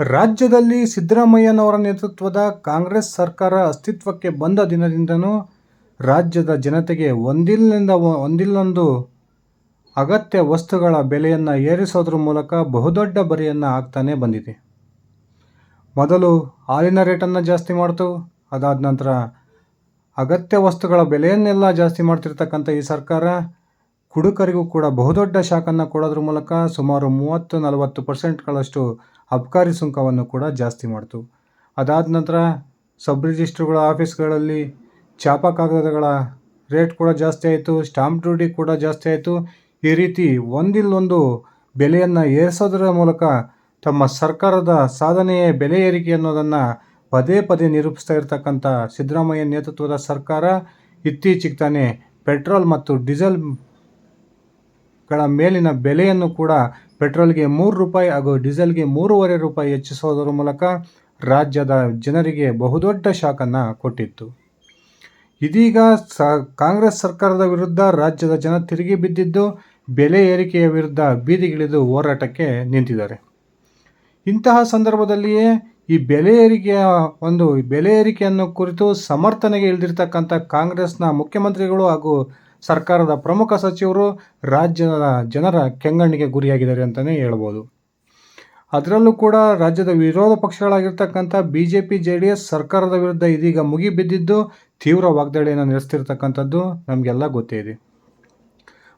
ರಾಜ್ಯದಲ್ಲಿ ಸಿದ್ದರಾಮಯ್ಯನವರ ನೇತೃತ್ವದ ಕಾಂಗ್ರೆಸ್ ಸರ್ಕಾರ ಅಸ್ತಿತ್ವಕ್ಕೆ ಬಂದ ದಿನದಿಂದನೂ ರಾಜ್ಯದ ಜನತೆಗೆ ಒಂದಿಲ್ಲಿಂದ ಒಂದಿಲ್ಲೊಂದು ಅಗತ್ಯ ವಸ್ತುಗಳ ಬೆಲೆಯನ್ನು ಏರಿಸೋದ್ರ ಮೂಲಕ ಬಹುದೊಡ್ಡ ಬರೆಯನ್ನು ಆಗ್ತಾನೆ ಬಂದಿದೆ. ಮೊದಲು ಹಾಲಿನ ರೇಟನ್ನು ಜಾಸ್ತಿ ಮಾಡ್ತು, ಅದಾದ ನಂತರ ಅಗತ್ಯ ವಸ್ತುಗಳ ಬೆಲೆಯನ್ನೆಲ್ಲ ಜಾಸ್ತಿ ಮಾಡ್ತಿರ್ತಕ್ಕಂಥ ಈ ಸರ್ಕಾರ ಕುಡುಕರಿಗೂ ಕೂಡ ಬಹುದೊಡ್ಡ ಶಾಖನ್ನು ಕೊಡೋದ್ರ ಮೂಲಕ ಸುಮಾರು ಮೂವತ್ತು ನಲವತ್ತು ಪರ್ಸೆಂಟ್ಗಳಷ್ಟು ಅಬ್ಕಾರಿ ಸುಂಕವನ್ನು ಕೂಡ ಜಾಸ್ತಿ ಮಾಡಿತು. ಅದಾದ ನಂತರ ಸಬ್ ರಿಜಿಸ್ಟ್ರುಗಳ ಆಫೀಸ್ಗಳಲ್ಲಿ ಛಾಪ ಕಾಗದಗಳ ರೇಟ್ ಕೂಡ ಜಾಸ್ತಿ ಆಯಿತು, ಸ್ಟಾಂಪ್ ಡ್ಯೂಟಿ ಕೂಡ ಜಾಸ್ತಿ ಆಯಿತು. ಈ ರೀತಿ ಒಂದಿಲ್ಲೊಂದು ಬೆಲೆಯನ್ನು ಏರಿಸೋದರ ಮೂಲಕ ತಮ್ಮ ಸರ್ಕಾರದ ಸಾಧನೆಯ ಬೆಲೆ ಏರಿಕೆ ಅನ್ನೋದನ್ನು ಪದೇ ಪದೇ ನಿರೂಪಿಸ್ತಾ ಇರತಕ್ಕಂಥ ಸಿದ್ದರಾಮಯ್ಯ ನೇತೃತ್ವದ ಸರ್ಕಾರ ಇತ್ತೀಚೆಗೆ ತಾನೇ ಪೆಟ್ರೋಲ್ ಮತ್ತು ಡೀಸೆಲ್ಗಳ ಮೇಲಿನ ಬೆಲೆಯನ್ನು ಕೂಡ ಪೆಟ್ರೋಲ್ಗೆ ಮೂರು ರೂಪಾಯಿ ಹಾಗೂ ಡೀಸೆಲ್ಗೆ ಮೂರುವರೆ ರೂಪಾಯಿ ಹೆಚ್ಚಿಸೋದರ ಮೂಲಕ ರಾಜ್ಯದ ಜನರಿಗೆ ಬಹುದೊಡ್ಡ ಶಾಕನ್ನು ಕೊಟ್ಟಿತ್ತು. ಇದೀಗ ಸ, ಕಾಂಗ್ರೆಸ್ ಸರ್ಕಾರದ ವಿರುದ್ಧ ರಾಜ್ಯದ ಜನ ತಿರುಗಿ ಬಿದ್ದಿದ್ದು, ಬೆಲೆ ಏರಿಕೆಯ ವಿರುದ್ಧ ಬೀದಿಗಿಳಿದು ಹೋರಾಟಕ್ಕೆ ನಿಂತಿದ್ದಾರೆ. ಇಂತಹ ಸಂದರ್ಭದಲ್ಲಿಯೇ ಈ ಬೆಲೆ ಏರಿಕೆಯ ಒಂದು, ಬೆಲೆ ಏರಿಕೆಯನ್ನು ಕುರಿತು ಸಮರ್ಥನೆಗೆ ಇಳಿದಿರ್ತಕ್ಕಂಥ ಕಾಂಗ್ರೆಸ್ನ ಮುಖ್ಯಮಂತ್ರಿಗಳು ಹಾಗೂ ಸರ್ಕಾರದ ಪ್ರಮುಖ ಸಚಿವರು ರಾಜ್ಯದ ಜನರ ಕೆಂಗಣ್ಣಿಗೆ ಗುರಿಯಾಗಿದ್ದಾರೆ ಅಂತಲೇ ಹೇಳ್ಬೋದು. ಅದರಲ್ಲೂ ಕೂಡ ರಾಜ್ಯದ ವಿರೋಧ ಪಕ್ಷಗಳಾಗಿರ್ತಕ್ಕಂಥ B J P J D S ಸರ್ಕಾರದ ವಿರುದ್ಧ ಇದೀಗ ಮುಗಿಬಿದ್ದಿದ್ದು ತೀವ್ರ ವಾಗ್ದಾಳಿಯನ್ನು ನಡೆಸ್ತಿರ್ತಕ್ಕಂಥದ್ದು ನಮಗೆಲ್ಲ ಗೊತ್ತೇ ಇದೆ.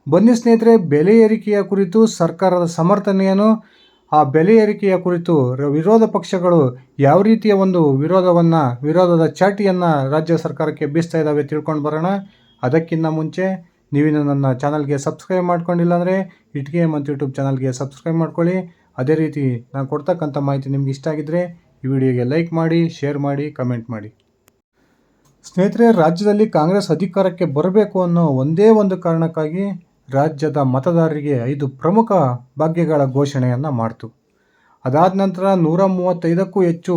ಬನ್ನಿ ಸ್ನೇಹಿತರೆ, ಬೆಲೆ ಏರಿಕೆಯ ಕುರಿತು ಸರ್ಕಾರದ ಸಮರ್ಥನೆಯನ್ನು, ಆ ಬೆಲೆ ಏರಿಕೆಯ ಕುರಿತು ವಿರೋಧ ಪಕ್ಷಗಳು ಯಾವ ರೀತಿಯ ಒಂದು ವಿರೋಧವನ್ನು, ವಿರೋಧದ ಚಾಟಿಯನ್ನು ರಾಜ್ಯ ಸರ್ಕಾರಕ್ಕೆ ಬೀಸ್ತಾ ಇದ್ದಾವೆ ತಿಳ್ಕೊಂಡು ಬರೋಣ. ಅದಕ್ಕಿಂತ ಮುಂಚೆ ನೀವಿನ್ನು ನನ್ನ ಚಾನಲ್ಗೆ ಸಬ್ಸ್ಕ್ರೈಬ್ ಮಾಡ್ಕೊಂಡಿಲ್ಲ ಅಂದರೆ ಇಟ್ಗೆ ಮತ್ತು ಯೂಟ್ಯೂಬ್ ಚಾನಲ್ಗೆ ಸಬ್ಸ್ಕ್ರೈಬ್ ಮಾಡ್ಕೊಳ್ಳಿ. ಅದೇ ರೀತಿ ನಾನು ಕೊಡ್ತಕ್ಕಂಥ ಮಾಹಿತಿ ನಿಮ್ಗೆ ಇಷ್ಟ ಆಗಿದ್ದರೆ ಈ ವಿಡಿಯೋಗೆ ಲೈಕ್ ಮಾಡಿ, ಶೇರ್ ಮಾಡಿ, ಕಮೆಂಟ್ ಮಾಡಿ. ಸ್ನೇಹಿತರೆ, ರಾಜ್ಯದಲ್ಲಿ ಕಾಂಗ್ರೆಸ್ ಅಧಿಕಾರಕ್ಕೆ ಬರಬೇಕು ಅನ್ನೋ ಒಂದೇ ಒಂದು ಕಾರಣಕ್ಕಾಗಿ ರಾಜ್ಯದ ಮತದಾರರಿಗೆ ಐದು ಪ್ರಮುಖ ಭಾಗ್ಯಗಳ ಘೋಷಣೆಯನ್ನು ಮಾಡಿತು. ಅದಾದ ನಂತರ ನೂರ ಮೂವತ್ತೈದಕ್ಕೂ ಹೆಚ್ಚು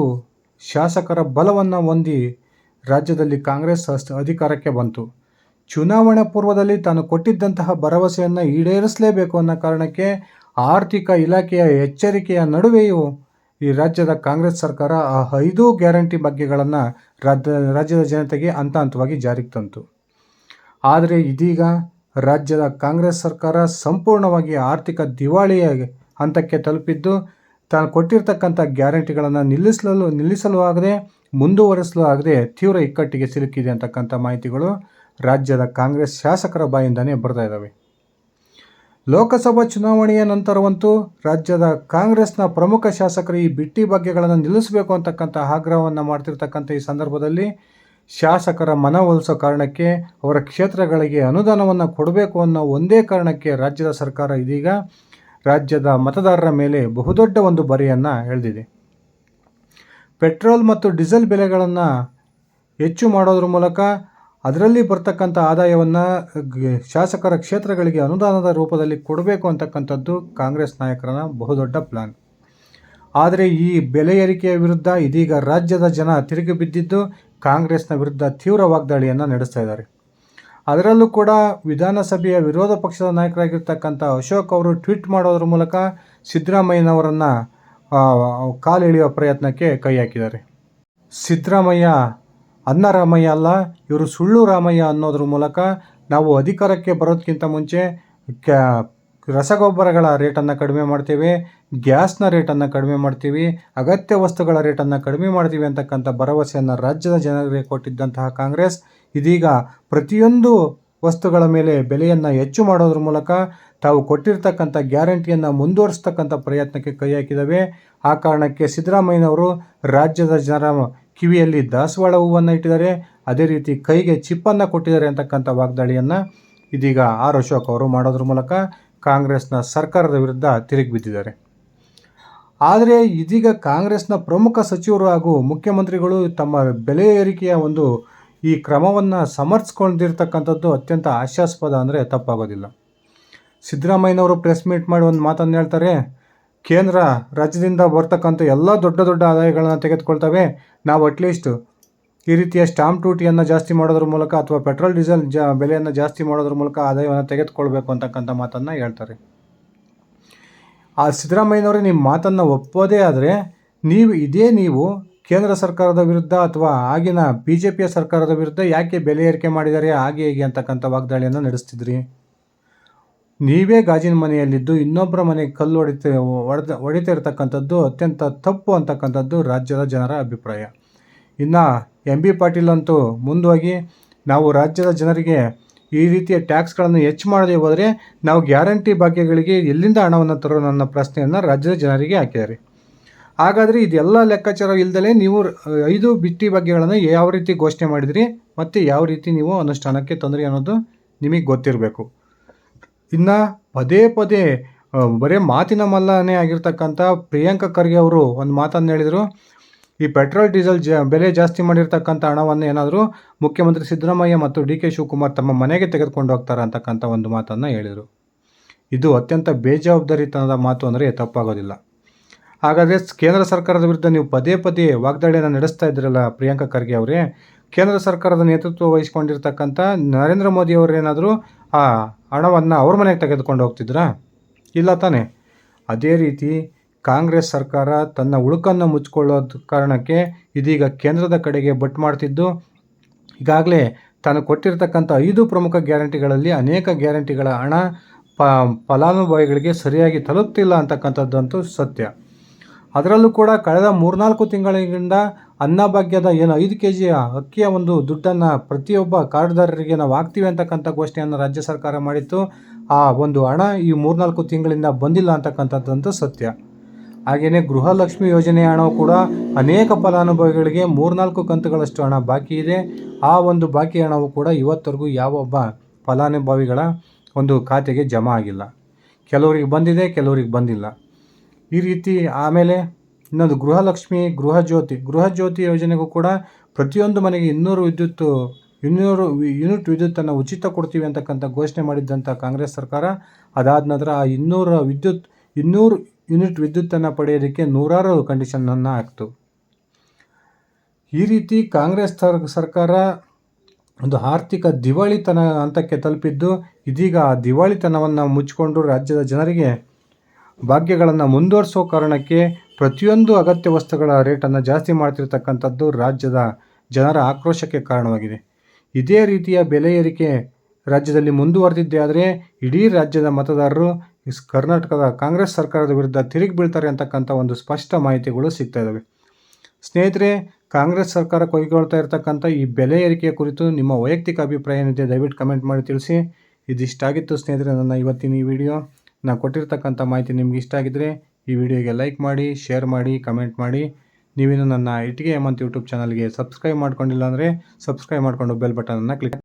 ಶಾಸಕರ ಬಲವನ್ನು ಹೊಂದಿ ರಾಜ್ಯದಲ್ಲಿ ಕಾಂಗ್ರೆಸ್ ಅಧಿಕಾರಕ್ಕೆ ಬಂತು. ಚುನಾವಣೆ ಪೂರ್ವದಲ್ಲಿ ತಾನು ಕೊಟ್ಟಿದ್ದಂತಹ ಭರವಸೆಯನ್ನು ಈಡೇರಿಸಲೇಬೇಕು ಅನ್ನೋ ಕಾರಣಕ್ಕೆ ಆರ್ಥಿಕ ಇಲಾಖೆಯ ಎಚ್ಚರಿಕೆಯ ನಡುವೆಯೂ ಈ ರಾಜ್ಯದ ಕಾಂಗ್ರೆಸ್ ಸರ್ಕಾರ ಆ ಐದು ಗ್ಯಾರಂಟಿ ಬಗ್ಗೆಗಳನ್ನು ರಾಜ್ಯ, ರಾಜ್ಯದ ಜನತೆಗೆ ಹಂತ ಹಂತವಾಗಿ ಜಾರಿಗೆ ತಂತು. ಆದರೆ ಇದೀಗ ರಾಜ್ಯದ ಕಾಂಗ್ರೆಸ್ ಸರ್ಕಾರ ಸಂಪೂರ್ಣವಾಗಿ ಆರ್ಥಿಕ ದಿವಾಳಿಯ ಹಂತಕ್ಕೆ ತಲುಪಿದ್ದು, ತಾನು ಕೊಟ್ಟಿರ್ತಕ್ಕಂಥ ಗ್ಯಾರಂಟಿಗಳನ್ನು ನಿಲ್ಲಿಸಲು ನಿಲ್ಲಿಸಲು ಆಗದೆ, ಮುಂದುವರೆಸಲು ಆಗದೆ ತೀವ್ರ ಇಕ್ಕಟ್ಟಿಗೆ ಸಿಲುಕಿದೆ ಅಂತಕ್ಕಂಥ ಮಾಹಿತಿಗಳು ರಾಜ್ಯದ ಕಾಂಗ್ರೆಸ್ ಶಾಸಕರ ಬಾಯಿಂದನೇ ಬರ್ತಾ ಇದ್ದಾವೆ ಲೋಕಸಭಾ ಚುನಾವಣೆಯ ನಂತರವಂತೂ ರಾಜ್ಯದ ಕಾಂಗ್ರೆಸ್ನ ಪ್ರಮುಖ ಶಾಸಕರು ಈ ಬಿಟ್ಟಿ ಬಗ್ಗೆಗಳನ್ನು ನಿಲ್ಲಿಸಬೇಕು ಅಂತಕ್ಕಂಥ ಆಗ್ರಹವನ್ನು ಮಾಡ್ತಿರ್ತಕ್ಕಂಥ ಈ ಸಂದರ್ಭದಲ್ಲಿ ಶಾಸಕರ ಮನವೊಲಿಸೋ ಕಾರಣಕ್ಕೆ ಅವರ ಕ್ಷೇತ್ರಗಳಿಗೆ ಅನುದಾನವನ್ನು ಕೊಡಬೇಕು ಅನ್ನೋ ಒಂದೇ ಕಾರಣಕ್ಕೆ ರಾಜ್ಯದ ಸರ್ಕಾರ ಇದೀಗ ರಾಜ್ಯದ ಮತದಾರರ ಮೇಲೆ ಬಹುದೊಡ್ಡ ಒಂದು ಬರೆಯನ್ನು ಎಳೆದಿದೆ. ಪೆಟ್ರೋಲ್ ಮತ್ತು ಡೀಸೆಲ್ ಬೆಲೆಗಳನ್ನು ಹೆಚ್ಚು ಮಾಡೋದ್ರ ಮೂಲಕ ಅದರಲ್ಲಿ ಬರ್ತಕ್ಕಂಥ ಆದಾಯವನ್ನು ಶಾಸಕರ ಕ್ಷೇತ್ರಗಳಿಗೆ ಅನುದಾನದ ರೂಪದಲ್ಲಿ ಕೊಡಬೇಕು ಅಂತಕ್ಕಂಥದ್ದು ಕಾಂಗ್ರೆಸ್ ನಾಯಕರ ಬಹುದೊಡ್ಡ ಪ್ಲಾನ್ ಆದರೆ ಈ ಬೆಲೆ ಏರಿಕೆಯ ವಿರುದ್ಧ ಇದೀಗ ರಾಜ್ಯದ ಜನ ತಿರುಗಿ ಬಿದ್ದಿದ್ದು ಕಾಂಗ್ರೆಸ್ನ ವಿರುದ್ಧ ತೀವ್ರ ವಾಗ್ದಾಳಿಯನ್ನು ನಡೆಸ್ತಾ ಇದ್ದಾರೆ. ಅದರಲ್ಲೂ ಕೂಡ ವಿಧಾನಸಭೆಯ ವಿರೋಧ ಪಕ್ಷದ ನಾಯಕರಾಗಿರ್ತಕ್ಕಂಥ ಅಶೋಕ್ ಅವರು ಟ್ವೀಟ್ ಮಾಡೋದ್ರ ಮೂಲಕ ಸಿದ್ದರಾಮಯ್ಯನವರನ್ನು ಕಾಲೆಳೆಯುವ ಪ್ರಯತ್ನಕ್ಕೆ ಕೈ ಹಾಕಿದ್ದಾರೆ. ಸಿದ್ದರಾಮಯ್ಯ ಅನ್ನ ರಾಮಯ್ಯ ಅಲ್ಲ, ಇವರು ಸುಳ್ಳು ರಾಮಯ್ಯ ಅನ್ನೋದ್ರ ಮೂಲಕ ನಾವು ಅಧಿಕಾರಕ್ಕೆ ಬರೋದಕ್ಕಿಂತ ಮುಂಚೆ ಕ್ಯಾ, ರಸಗೊಬ್ಬರಗಳ ರೇಟನ್ನು ಕಡಿಮೆ ಮಾಡ್ತೀವಿ, ಗ್ಯಾಸ್ನ ರೇಟನ್ನು ಕಡಿಮೆ ಮಾಡ್ತೀವಿ, ಅಗತ್ಯ ವಸ್ತುಗಳ ರೇಟನ್ನು ಕಡಿಮೆ ಮಾಡ್ತೀವಿ ಅಂತಕ್ಕಂಥ ಭರವಸೆಯನ್ನು ರಾಜ್ಯದ ಜನರಿಗೆ ಕೊಟ್ಟಿದ್ದಂತಹ ಕಾಂಗ್ರೆಸ್ ಇದೀಗ ಪ್ರತಿಯೊಂದು ವಸ್ತುಗಳ ಮೇಲೆ ಬೆಲೆಯನ್ನು ಹೆಚ್ಚು ಮಾಡೋದ್ರ ಮೂಲಕ ತಾವು ಕೊಟ್ಟಿರ್ತಕ್ಕಂಥ ಗ್ಯಾರಂಟಿಯನ್ನು ಮುಂದುವರಿಸ್ತಕ್ಕಂಥ ಪ್ರಯತ್ನಕ್ಕೆ ಕೈ ಹಾಕಿದವೆ. ಆ ಕಾರಣಕ್ಕೆ ಸಿದ್ದರಾಮಯ್ಯನವರು ರಾಜ್ಯದ ಜನರ ಕಿವಿಯಲ್ಲಿ ದಾಸವಾಳ ಹೂವನ್ನು ಇಟ್ಟಿದ್ದಾರೆ. ಅದೇ ರೀತಿ ಕೈಗೆ ಚಿಪ್ಪನ್ನು ಕೊಟ್ಟಿದ್ದಾರೆ ಅಂತಕ್ಕಂಥ ವಾಗ್ದಾಳಿಯನ್ನು ಇದೀಗ ಆರ್ ಅಶೋಕ್ ಅವರು ಮಾಡೋದ್ರ ಮೂಲಕ ಕಾಂಗ್ರೆಸ್ನ ಸರ್ಕಾರದ ವಿರುದ್ಧ ತಿರುಗಿ ಬಿದ್ದಿದ್ದಾರೆ. ಆದರೆ ಇದೀಗ ಕಾಂಗ್ರೆಸ್ನ ಪ್ರಮುಖ ಸಚಿವರು ಹಾಗೂ ಮುಖ್ಯಮಂತ್ರಿಗಳು ತಮ್ಮ ಬೆಲೆ ಏರಿಕೆಯ ಒಂದು ಈ ಕ್ರಮವನ್ನು ಸಮರ್ಥಿಸ್ಕೊಂಡಿರ್ತಕ್ಕಂಥದ್ದು ಅತ್ಯಂತ ಹಾಸ್ಯಾಸ್ಪದ ಅಂದರೆ ತಪ್ಪಾಗೋದಿಲ್ಲ. ಸಿದ್ದರಾಮಯ್ಯನವರು ಪ್ರೆಸ್ ಮೀಟ್ ಮಾಡಿ ಒಂದು ಮಾತನ್ನು ಹೇಳ್ತಾರೆ. ಕೇಂದ್ರ ರಾಜ್ಯದಿಂದ ಬರ್ತಕ್ಕಂಥ ಎಲ್ಲ ದೊಡ್ಡ ದೊಡ್ಡ ಆದಾಯಗಳನ್ನು ತೆಗೆದುಕೊಳ್ತವೆ. ನಾವು ಅಟ್ಲೀಸ್ಟ್ ಈ ರೀತಿಯ ಸ್ಟಾಂಪ್ ಡ್ಯೂಟಿಯನ್ನು ಜಾಸ್ತಿ ಮಾಡೋದ್ರ ಮೂಲಕ ಅಥವಾ ಪೆಟ್ರೋಲ್ ಡೀಸೆಲ್ ಜ ಬೆಲೆಯನ್ನು ಜಾಸ್ತಿ ಮಾಡೋದ್ರ ಮೂಲಕ ಆದಾಯವನ್ನು ತೆಗೆದುಕೊಳ್ಬೇಕು ಅಂತಕ್ಕಂಥ ಮಾತನ್ನು ಹೇಳ್ತಾರೆ. ಆ ಸಿದ್ದರಾಮಯ್ಯನವರೇ ನಿಮ್ಮ ಮಾತನ್ನು ಒಪ್ಪೋದೇ ಆದರೆ ನೀವು ಇದೇ ನೀವು ಕೇಂದ್ರ ಸರ್ಕಾರದ ವಿರುದ್ಧ ಅಥವಾ ಆಗಿನ ಬಿ ಜೆ ಪಿಯ ಸರ್ಕಾರದ ವಿರುದ್ಧ ಯಾಕೆ ಬೆಲೆ ಏರಿಕೆ ಮಾಡಿದ್ದಾರೆ, ಹಾಗೆ ಹೀಗೆ ಅಂತಕ್ಕಂಥ ವಾಗ್ದಾಳಿಯನ್ನು ನಡೆಸ್ತಿದ್ರಿ? ನೀವೇ ಗಾಜಿನ ಮನೆಯಲ್ಲಿದ್ದು ಇನ್ನೊಬ್ಬರ ಮನೆಗೆ ಕಲ್ಲು ಹೊಡಿತ, ಹೊಡೆದ ಹೊಡಿತಾ ಅತ್ಯಂತ ತಪ್ಪು ಅಂತಕ್ಕಂಥದ್ದು ರಾಜ್ಯದ ಜನರ ಅಭಿಪ್ರಾಯ. ಇನ್ನು ಎಂ ಬಿ ಪಾಟೀಲ್ ಅಂತೂ ಮುಂದುವಾಗಿ ನಾವು ರಾಜ್ಯದ ಜನರಿಗೆ ಈ ರೀತಿಯ ಟ್ಯಾಕ್ಸ್ಗಳನ್ನು ಹೆಚ್ಚು ಮಾಡದೇ ಹೋದರೆ ನಾವು ಗ್ಯಾರಂಟಿ ಭಾಗ್ಯಗಳಿಗೆ ಎಲ್ಲಿಂದ ಹಣವನ್ನು ತರೋ ನನ್ನ ಪ್ರಶ್ನೆಯನ್ನು ರಾಜ್ಯದ ಜನರಿಗೆ ಹಾಕಿದ್ದಾರೆ ಹಾಗಾದರೆ ಇದೆಲ್ಲ ಲೆಕ್ಕಾಚಾರ ಇಲ್ಲದಲೇ ನೀವು ಐದು ಬಿಟ್ಟಿ ಭಾಗ್ಯಗಳನ್ನು ಯಾವ ರೀತಿ ಘೋಷಣೆ ಮಾಡಿದಿರಿ ಮತ್ತು ಯಾವ ರೀತಿ ನೀವು ಅನುಷ್ಠಾನಕ್ಕೆ ತೊಂದರೆ ಅನ್ನೋದು ನಿಮಗೆ ಗೊತ್ತಿರಬೇಕು. ಇನ್ನು ಪದೇ ಪದೇ ಬರೀ ಮಾತಿನ ಮಲ್ಲನೇ ಆಗಿರ್ತಕ್ಕಂಥ ಪ್ರಿಯಾಂಕ ಖರ್ಗೆ ಅವರು ಒಂದು ಮಾತನ್ನು ಹೇಳಿದರು. ಈ ಪೆಟ್ರೋಲ್, ಡೀಸೆಲ್ ಜ, ಬೆಲೆ ಜಾಸ್ತಿ ಮಾಡಿರ್ತಕ್ಕಂಥ ಹಣವನ್ನು ಏನಾದರೂ ಮುಖ್ಯಮಂತ್ರಿ ಸಿದ್ದರಾಮಯ್ಯ ಮತ್ತು ಡಿ ಕೆ ಶಿವಕುಮಾರ್ ತಮ್ಮ ಮನೆಗೆ ತೆಗೆದುಕೊಂಡು ಹೋಗ್ತಾರೆ ಅಂತಕ್ಕಂಥ ಒಂದು ಮಾತನ್ನು ಹೇಳಿದರು. ಇದು ಅತ್ಯಂತ ಬೇಜವಾಬ್ದಾರಿತನದ ಮಾತು ಅಂದರೆ ತಪ್ಪಾಗೋದಿಲ್ಲ. ಹಾಗಾದರೆ ಕೇಂದ್ರ ಸರ್ಕಾರದ ವಿರುದ್ಧ ನೀವು ಪದೇ ಪದೇ ವಾಗ್ದಾಳಿಯನ್ನು ನಡೆಸ್ತಾ ಇದ್ರಲ್ಲ ಪ್ರಿಯಾಂಕ ಖರ್ಗೆ ಅವರೇ ಕೇಂದ್ರ ಸರ್ಕಾರದ ನೇತೃತ್ವ ವಹಿಸ್ಕೊಂಡಿರ್ತಕ್ಕಂಥ ನರೇಂದ್ರ ಮೋದಿಯವರೇನಾದರೂ ಆ ಹಣವನ್ನು ಅವ್ರ ಮನೆಗೆ ತೆಗೆದುಕೊಂಡು ಹೋಗ್ತಿದ್ರಾ? ಇಲ್ಲ ತಾನೇ. ಅದೇ ರೀತಿ ಕಾಂಗ್ರೆಸ್ ಸರ್ಕಾರ ತನ್ನ ಉಳುಕನ್ನು ಮುಚ್ಚಿಕೊಳ್ಳೋದ ಕಾರಣಕ್ಕೆ ಇದೀಗ ಕೇಂದ್ರದ ಕಡೆಗೆ ಬಟ್ ಮಾಡ್ತಿದ್ದು. ಈಗಾಗಲೇ ತಾನು ಕೊಟ್ಟಿರ್ತಕ್ಕಂಥ ಐದು ಪ್ರಮುಖ ಗ್ಯಾರಂಟಿಗಳಲ್ಲಿ ಅನೇಕ ಗ್ಯಾರಂಟಿಗಳ ಹಣ ಪ ಫಲಾನುಭವಿಗಳಿಗೆ ಸರಿಯಾಗಿ ತಲುಪ್ತಿಲ್ಲ ಅಂತಕ್ಕಂಥದ್ದಂತೂ ಸತ್ಯ. ಅದರಲ್ಲೂ ಕೂಡ ಕಳೆದ ಮೂರ್ನಾಲ್ಕು ತಿಂಗಳಿಂದ ಅನ್ನಭಾಗ್ಯದ ಏನು ಐದು ಕೆ ಜಿಯ ಅಕ್ಕಿಯ ಒಂದು ದುಡ್ಡನ್ನು ಪ್ರತಿಯೊಬ್ಬ ಕಾರ್ಡ್ದಾರರಿಗೆ ನಾವು ಹಾಕ್ತೀವಿ ಅಂತಕ್ಕಂಥ ಘೋಷಣೆಯನ್ನು ರಾಜ್ಯ ಸರ್ಕಾರ ಮಾಡಿತ್ತು. ಆ ಒಂದು ಹಣ ಈ ಮೂರ್ನಾಲ್ಕು ತಿಂಗಳಿಂದ ಬಂದಿಲ್ಲ ಅಂತಕ್ಕಂಥದ್ದಂತೂ ಸತ್ಯ. ಹಾಗೆಯೇ ಗೃಹಲಕ್ಷ್ಮಿ ಯೋಜನೆಯ ಹಣವು ಕೂಡ ಅನೇಕ ಫಲಾನುಭವಿಗಳಿಗೆ ಮೂರ್ನಾಲ್ಕು ಕಂತುಗಳಷ್ಟು ಹಣ ಬಾಕಿ ಇದೆ. ಆ ಒಂದು ಬಾಕಿ ಹಣವು ಕೂಡ ಇವತ್ತರೆಗೂ ಯಾವೊಬ್ಬ ಫಲಾನುಭವಿಗಳ ಒಂದು ಖಾತೆಗೆ ಜಮಾ ಆಗಿಲ್ಲ. ಕೆಲವರಿಗೆ ಬಂದಿದೆ, ಕೆಲವರಿಗೆ ಬಂದಿಲ್ಲ. ಈ ರೀತಿ ಆಮೇಲೆ ಇನ್ನೊಂದು ಗೃಹಲಕ್ಷ್ಮಿ, ಗೃಹಜ್ಯೋತಿ. ಗೃಹಜ್ಯೋತಿ ಗೃಹ ಜ್ಯೋತಿ ಯೋಜನೆಗೂ ಕೂಡ ಪ್ರತಿಯೊಂದು ಮನೆಗೆ ಇನ್ನೂರು ವಿದ್ಯುತ್ತು ಇನ್ನೂರು ಯೂನಿಟ್ ವಿದ್ಯುತ್ತನ್ನು ಉಚಿತ ಕೊಡ್ತೀವಿ ಅಂತಕ್ಕಂಥ ಘೋಷಣೆ ಮಾಡಿದ್ದಂಥ ಕಾಂಗ್ರೆಸ್ ಸರ್ಕಾರ. ಅದಾದ ನಂತರ ಆ ಇನ್ನೂರು ವಿದ್ಯುತ್, ಇನ್ನೂರು ಯೂನಿಟ್ ವಿದ್ಯುತ್ತನ್ನು ಪಡೆಯೋದಕ್ಕೆ ನೂರಾರು ಕಂಡೀಷನನ್ನು ಹಾಕ್ತು. ಈ ರೀತಿ ಕಾಂಗ್ರೆಸ್ ಸರ್- ಸರ್ಕಾರ ಒಂದು ಆರ್ಥಿಕ ದಿವಾಳಿತನ ಹಂತಕ್ಕೆ ತಲುಪಿದ್ದು, ಇದೀಗ ಆ ದಿವಾಳಿತನವನ್ನು ಮುಚ್ಚಿಕೊಂಡು ರಾಜ್ಯದ ಜನರಿಗೆ ಭಾಗ್ಯಗಳನ್ನು ಮುಂದುವರಿಸೋ ಕಾರಣಕ್ಕೆ ಪ್ರತಿಯೊಂದು ಅಗತ್ಯ ವಸ್ತುಗಳ ರೇಟನ್ನು ಜಾಸ್ತಿ ಮಾಡ್ತಿರ್ತಕ್ಕಂಥದ್ದು ರಾಜ್ಯದ ಜನರ ಆಕ್ರೋಶಕ್ಕೆ ಕಾರಣವಾಗಿದೆ. ಇದೇ ರೀತಿಯ ಬೆಲೆ ಏರಿಕೆ ರಾಜ್ಯದಲ್ಲಿ ಮುಂದುವರೆದಿದ್ದೇ ಆದರೆ ಇಡೀ ರಾಜ್ಯದ ಮತದಾರರು ಕರ್ನಾಟಕದ ಕಾಂಗ್ರೆಸ್ ಸರ್ಕಾರದ ವಿರುದ್ಧ ತಿರುಗಿ ಬೀಳ್ತಾರೆ ಅಂತಕ್ಕಂಥ ಒಂದು ಸ್ಪಷ್ಟ ಮಾಹಿತಿಗಳು ಸಿಗ್ತಾ ಇದ್ದಾವೆ ಸ್ನೇಹಿತರೆ, ಕಾಂಗ್ರೆಸ್ ಸರ್ಕಾರ ಕೈಗೊಳ್ತಾ ಇರತಕ್ಕಂಥ ಈ ಬೆಲೆ ಏರಿಕೆಯ ಕುರಿತು ನಿಮ್ಮ ವೈಯಕ್ತಿಕ ಅಭಿಪ್ರಾಯ ಏನಿದೆ ದಯವಿಟ್ಟು ಕಮೆಂಟ್ ಮಾಡಿ ತಿಳಿಸಿ. ಇದಿಷ್ಟಾಗಿತ್ತು ಸ್ನೇಹಿತರೆ ನನ್ನ ಇವತ್ತಿನ ಈ ವಿಡಿಯೋ. ನಾನು ಕೊಟ್ಟಿರ್ತಕ್ಕಂಥ ಮಾಹಿತಿ ನಿಮ್ಗೆ ಇಷ್ಟ ಆಗಿದ್ದರೆ ಈ ವಿಡಿಯೋಗೆ ಲೈಕ್ ಮಾಡಿ, ಶೇರ್ ಮಾಡಿ, ಕಮೆಂಟ್ ಮಾಡಿ. ನೀವಿನ್ನೂ ನನ್ನ ಇಟ್ಟಿಗೆ ಹೇಮಂತ್ ಯೂಟ್ಯೂಬ್ ಚಾನಲ್ಗೆ ಸಬ್ಸ್ಕ್ರೈಬ್ ಮಾಡ್ಕೊಂಡಿಲ್ಲ ಅಂದರೆ ಸಬ್ಸ್ಕ್ರೈಬ್ ಮಾಡಿಕೊಂಡು ಬೆಲ್ ಬಟನನ್ನು ಕ್ಲಿಕ್